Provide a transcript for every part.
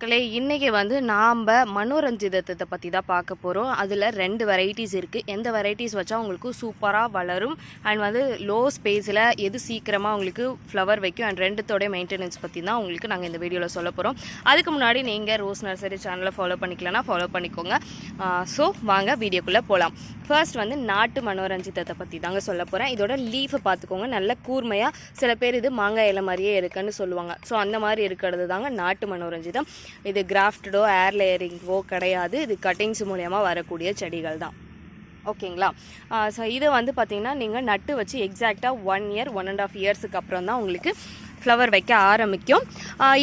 மக்களே இன்றைக்கி வந்து நாம் மனோரஞ்சிதத்தை பற்றி தான் பார்க்க போகிறோம் அதில் ரெண்டு வெரைட்டிஸ் இருக்குது எந்த வெரைட்டிஸ் வச்சா உங்களுக்கு சூப்பராக வளரும்? அண்ட் வந்து லோ ஸ்பேஸில் எது சீக்கிரமாக உங்களுக்கு ஃப்ளவர் வைக்கும்? அண்ட் ரெண்டுத்தோடைய மெயின்டெனன்ஸ் பற்றி தான் உங்களுக்கு நாங்கள் இந்த வீடியோவில் சொல்ல போகிறோம் அதுக்கு முன்னாடி நீங்கள் ரோஸ் நர்சரி சேனலை ஃபாலோ பண்ணிக்கலனா ஃபாலோ பண்ணிக்கோங்க. ஸோ வாங்க வீடியோக்குள்ளே போகலாம் ஃபர்ஸ்ட் வந்து நாட்டு மனோரஞ்சிதத்தை பற்றி தாங்க சொல்ல போகிறேன் இதோட லீஃபை பார்த்துக்கோங்க. நல்ல கூர்மையாக சில பேர் இது மாங்காய் இலை மாதிரியே இருக்குன்னு சொல்லுவாங்க. ஸோ அந்த மாதிரி இருக்கிறது தாங்க நாட்டு மனோரஞ்சிதம். இது கிராஃப்டடோ ஏர் லேயரிங்கோ கிடையாது. இது கட்டிங்ஸ் மூலியமாக வரக்கூடிய செடிகள் தான். ஓகேங்களா? ஸோ இதை வந்து பார்த்தீங்கன்னா நீங்கள் நட்டு வச்சு எக்ஸாக்டாக one year one and half இயர்ஸுக்கு அப்புறம் தான் உங்களுக்கு ஃப்ளவர் வைக்க ஆரம்பிக்கும்.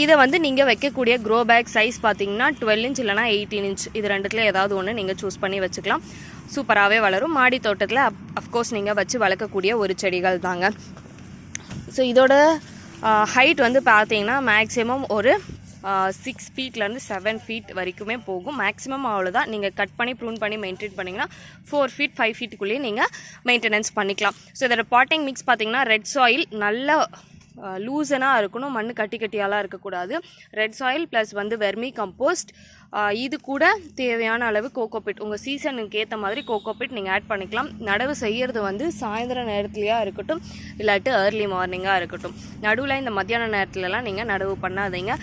இதை வந்து நீங்கள் வைக்கக்கூடிய க்ரோ பேக் சைஸ் பார்த்தீங்கன்னா டுவெல் இன்ச் இல்லைனா எயிட்டீன் இன்ச் இது ரெண்டுத்துல ஏதாவது ஒன்று நீங்கள் சூஸ் பண்ணி வச்சுக்கலாம். சூப்பராகவே வளரும். மாடி தோட்டத்தில் அஃப்கோர்ஸ் நீங்கள் வச்சு வளர்க்கக்கூடிய ஒரு செடிகள் தாங்க. ஸோ இதோட ஹைட் வந்து பார்த்தீங்கன்னா மேக்ஸிமம் ஒரு சிக்ஸ் ஃபீட்லேருந்து செவன் ஃபீட் வரைக்குமே போகும். மேக்ஸிமம் அவ்வளோதான் நீங்கள் கட் பண்ணி ப்ரூன் பண்ணி மெயின்டைன் பண்ணிங்கன்னா ஃபோர் ஃபீட் ஃபைவ் ஃபீட்டுக்குள்ளேயே நீங்கள் மெயின்டெனன்ஸ் பண்ணிக்கலாம். ஸோ இதோட பாட்டிங் மிக்ஸ் பார்த்தீங்கன்னா ரெட் சாயில் நல்ல லூசனாக இருக்கணும் மண் கட்டி கட்டியாலாம் இருக்கக்கூடாது. ரெட் சாயில் ப்ளஸ் வந்து வெர்மி கம்போஸ்ட் இது கூட தேவையான அளவு கோகோபிட் உங்கள் சீசனுக்கு ஏற்ற மாதிரி கோகோபிட் நீங்கள் ஆட் பண்ணிக்கலாம். நடவு செய்கிறது வந்து சாயந்தர நேரத்துலையாக இருக்கட்டும் இல்லாட்டி ஏர்லி மார்னிங்காக இருக்கட்டும். நடுவில் இந்த மத்தியான நேரத்துலலாம் நீங்கள் நடவு பண்ணாதீங்க.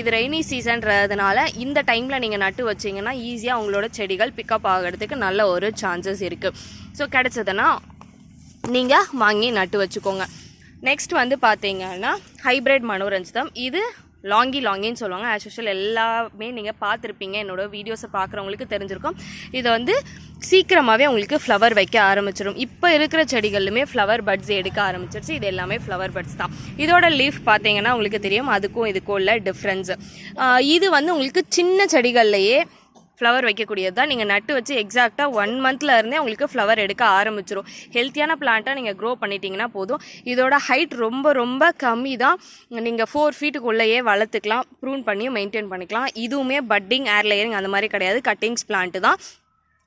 இது ரெய்னி சீசன்றதுனால இந்த டைமில் நீங்கள் நட்டு வச்சிங்கன்னா ஈஸியாக உங்களோட செடிகள் பிக்கப் ஆகிறதுக்கு நல்ல ஒரு சான்சஸ் இருக்குது ஸோ கிடச்சதுன்னா நீங்கள் வாங்கி நட்டு வச்சுக்கோங்க. நெக்ஸ்ட் வந்து பார்த்தீங்கன்னா ஹைப்ரிட் மனோரஞ்சிதம் இது லாங்கி லாங்கின்னு சொல்லுவாங்க. ஆஸ் யூஷுவல் எல்லாமே நீங்கள் பார்த்துருப்பீங்க. என்னோடய வீடியோஸை பார்க்குறவங்களுக்கு தெரிஞ்சிருக்கும். இது வந்து சீக்கிரமாகவே உங்களுக்கு ஃப்ளவர் வைக்க ஆரம்பிச்சிடும் இப்போ இருக்கிற செடிகளுமே ஃப்ளவர் பட்ஸ் எடுக்க ஆரம்பிச்சிருச்சு. இது எல்லாமே ஃப்ளவர் பட்ஸ் தான். இதோட லீஃப் பார்த்தீங்கன்னா உங்களுக்கு தெரியும். அதுக்கும் இதுக்கும் உள்ள டிஃப்ரென்ஸு இது வந்து உங்களுக்கு சின்ன செடிகள்லையே ஃப்ளவர் வைக்கக்கூடியது தான் நீங்கள் நட்டு வச்சு எக்ஸாக்டாக ஒன் மந்தில் இருந்தே உங்களுக்கு ஃப்ளவர் எடுக்க ஆரம்பிச்சிரும். ஹெல்த்தியான பிளான்ட்டாக நீங்கள் க்ரோ பண்ணிட்டீங்கன்னா போதும். இதோட ஹைட் ரொம்ப ரொம்ப கம்மி தான் நீங்கள் ஃபோர் ஃபீட்டுக்குள்ளேயே வளர்த்துக்கலாம். ப்ரூன் பண்ணியும் மெயின்டைன் பண்ணிக்கலாம். இதுவுமே பட்டிங் ஏர் லேயரிங் அந்த மாதிரி கிடையாது. கட்டிங்ஸ் பிளான்ட்டு தான்.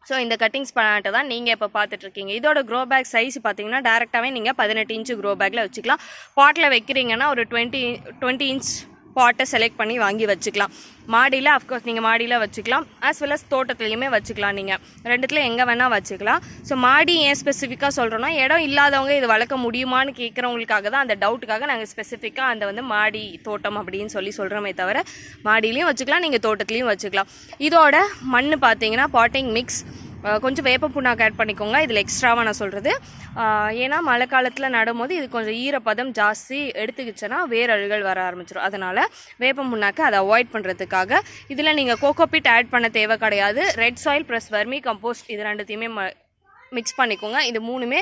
ஸோ இந்த கட்டிங்ஸ் பிளான்ட்டை தான் நீங்கள் இப்போ பார்த்துட்ருக்கீங்க இதோட க்ரோ பேக் சைஸ் பார்த்தீங்கன்னா டேரெக்டாகவே நீங்கள் பதினெட்டு இன்ச்சு க்ரோ பேக்கில் வச்சுக்கலாம். பாட்டில் வைக்கிறீங்கன்னா ஒரு டுவெண்ட்டி டுவெண்ட்டி இன்ச் பாட்டை செலக்ட் பண்ணி வாங்கி வச்சுக்கலாம். மாடியில் அஃப்கோர்ஸ் நீங்கள் மாடியில் வச்சுக்கலாம். ஆஸ் வெல் அஸ் தோட்டத்துலையுமே வச்சுக்கலாம் நீங்கள் ரெண்டுத்தில் எங்கே வேணால் வச்சுக்கலாம். ஸோ மாடி ஏன் ஸ்பெசிஃபிக்காக சொல்கிறோன்னா இடம் இல்லாதவங்க இது வளர்க்க முடியுமான்னு கேட்குறவங்களுக்காக தான் அந்த டவுட்டுக்காக நாங்கள் ஸ்பெசிஃபிக்காக அந்த வந்து மாடி தோட்டம் அப்படின்னு சொல்லி சொல்கிறோமே தவிர மாடியிலையும் வச்சுக்கலாம் நீங்கள் தோட்டத்துலேயும் வச்சுக்கலாம். இதோட மண் பார்த்தீங்கன்னா பாட்டிங் மிக்ஸ் கொஞ்சம் வேப்ப புண்ணாக்கு ஆட் பண்ணிக்கோங்க. இதில் எக்ஸ்ட்ராவாக நான் சொல்கிறது ஏன்னா மழை காலத்தில் நடும்போது இது கொஞ்சம் ஈரப்பதம் ஜாஸ்தி எடுத்துக்கிச்சுன்னா வேரழுகள் வர ஆரம்பிச்சிடும் அதனால் வேப்ப புண்ணாக்கு அதை அவாய்ட் பண்ணுறதுக்காக இதில் நீங்கள் கோகோபிட் ஆட் பண்ண தேவை கிடையாது. Red soil plus vermicompost இது ரெண்டுத்தையுமே மிக்ஸ் பண்ணிக்கோங்க. இது மூணுமே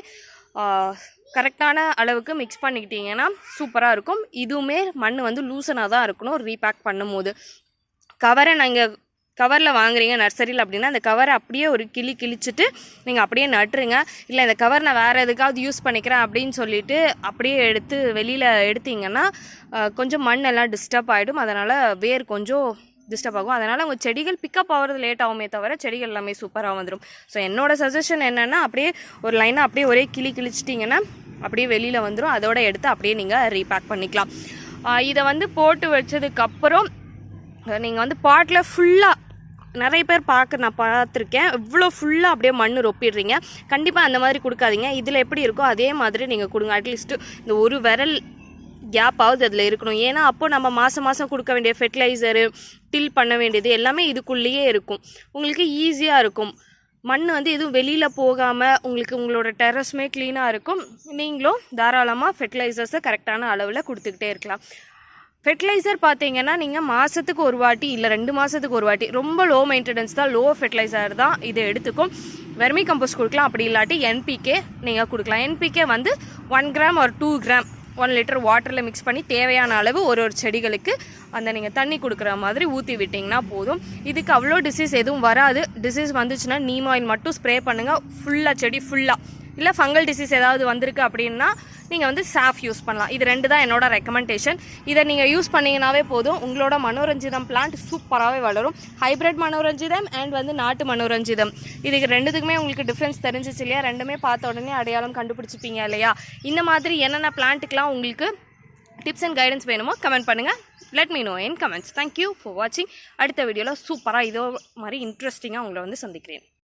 கரெக்டான அளவுக்கு மிக்ஸ் பண்ணிக்கிட்டீங்கன்னா சூப்பராக இருக்கும். இதுவுமே மண் வந்து லூசனாக தான் இருக்கணும். ரீபேக் பண்ணும்போது. கவரை நாங்கள் கவரில் வாங்குறீங்க நர்சரியில் அப்படின்னா அந்த கவரை அப்படியே ஒரு கிளி கிழிச்சிட்டு நீங்கள் அப்படியே நட்டுருங்க. இல்லை இந்த கவர் நான் வேறு எதுக்காவது யூஸ் பண்ணிக்கிறேன் அப்படின்னு சொல்லிட்டு அப்படியே எடுத்து வெளியில் எடுத்தீங்கன்னா கொஞ்சம் கொஞ்சம் மண்ணெல்லாம் டிஸ்டர்ப் ஆகிடும் அதனால் வேர் கொஞ்சம் டிஸ்டர்ப் ஆகும். அதனால் உங்கள் செடிகள் பிக்கப் ஆகிறது லேட் ஆகுமே தவிர செடிகள் எல்லாமே சூப்பராக வந்துடும் ஸோ என்னோட சஜஷன் என்னென்னா அப்படியே ஒரு லைனாக அப்படியே ஒரே கிளி கிழிச்சிட்டிங்கன்னா அப்படியே வெளியில் வந்துடும் அதோட எடுத்து அப்படியே நீங்கள் ரீபேக் பண்ணிக்கலாம். இதை வந்து போட்டு வச்சதுக்கப்புறம் நீங்கள் வந்து பாட்டில் ஃபுல்லாக நிறைய பேர் பார்க்க நான் பார்த்துருக்கேன். இவ்வளோ ஃபுல்லாக அப்படியே மண் ரொப்பிடுறீங்க. கண்டிப்பாக அந்த மாதிரி கொடுக்காதீங்க. இதில் எப்படி இருக்கோ அதே மாதிரி நீங்கள் கொடுங்க. அட்லீஸ்ட்டு இந்த ஒரு விரல் கேப்பாவது அதில் இருக்கணும். ஏன்னா அப்போது நம்ம மாதம் மாதம் கொடுக்க வேண்டிய ஃபெர்டிலைசரு டில் பண்ண வேண்டியது எல்லாமே இதுக்குள்ளேயே இருக்கும். உங்களுக்கு ஈஸியாக இருக்கும். மண் வந்து எதுவும் வெளியில் போகாமல் உங்களுக்கு உங்களோட டெரஸுமே க்ளீனாக இருக்கும். நீங்களும் தாராளமாக ஃபெர்டிலைசர்ஸை கரெக்டான அளவில் கொடுத்துக்கிட்டே இருக்கலாம். ஃபெர்டிலைசர் பார்த்தீங்கன்னா நீங்கள் மாதத்துக்கு ஒரு வாட்டி இல்லை ரெண்டு மாதத்துக்கு ஒரு வாட்டி ரொம்ப லோ மெயின்டெனன்ஸ் தான் லோ ஃபெர்டிலைசர் தான் இதை எடுத்துக்கும். வெர்மி கம்போஸ்ட் கொடுக்கலாம் அப்படி இல்லாட்டி என்பிகே நீங்கள் கொடுக்கலாம். என்பிகே வந்து ஒன் கிராம் ஒரு டூ கிராம் ஒன் லிட்டர் வாட்டரில் மிக்ஸ் பண்ணி தேவையான அளவு ஒரு ஒரு செடிகளுக்கு அந்த நீங்கள் தண்ணி கொடுக்குற மாதிரி ஊற்றி விட்டிங்கன்னா போதும். இதுக்கு அவ்வளோ டிசீஸ் எதுவும் வராது. டிசீஸ் வந்துச்சுன்னா நீம் ஆயில் மட்டும் ஸ்ப்ரே பண்ணுங்கள் ஃபுல்லாக செடி ஃபுல்லாக இல்லை ஃபங்கல் டிசீஸ் ஏதாவது வந்திருக்கு அப்படின்னா நீங்கள் வந்து சாஃப் யூஸ் பண்ணலாம். இது ரெண்டு தான் என்னோட ரெக்கமெண்டேஷன் இதை நீங்கள் யூஸ் பண்ணீங்கன்னாவே போதும். உங்களோட மனோரஞ்சிதம் பிளான்ட் சூப்பராகவே வளரும். ஹைப்ரிட் மனோரஞ்சிதம் அண்ட் வந்து நாட்டு மனோரஞ்சிதம். இதுக்கு ரெண்டுத்துக்குமே உங்களுக்கு டிஃப்ரென்ஸ் தெரிஞ்சிச்சு இல்லையா? ரெண்டுமே பார்த்த உடனே அடையாளம் கண்டுபிடிச்சிப்பீங்க இல்லையா? இந்த மாதிரி என்னென்ன பிளான்ட்டுக்கெலாம் உங்களுக்கு டிப்ஸ் அண்ட் கைடன்ஸ் வேணுமோ கமெண்ட் பண்ணுங்கள் let me know in comments thank you for வாட்சிங் அடுத்த வீடியோவில் சூப்பராக இதோ மாதிரி இன்ட்ரெஸ்டிங்காக உங்களை வந்து சந்திக்கிறேன்.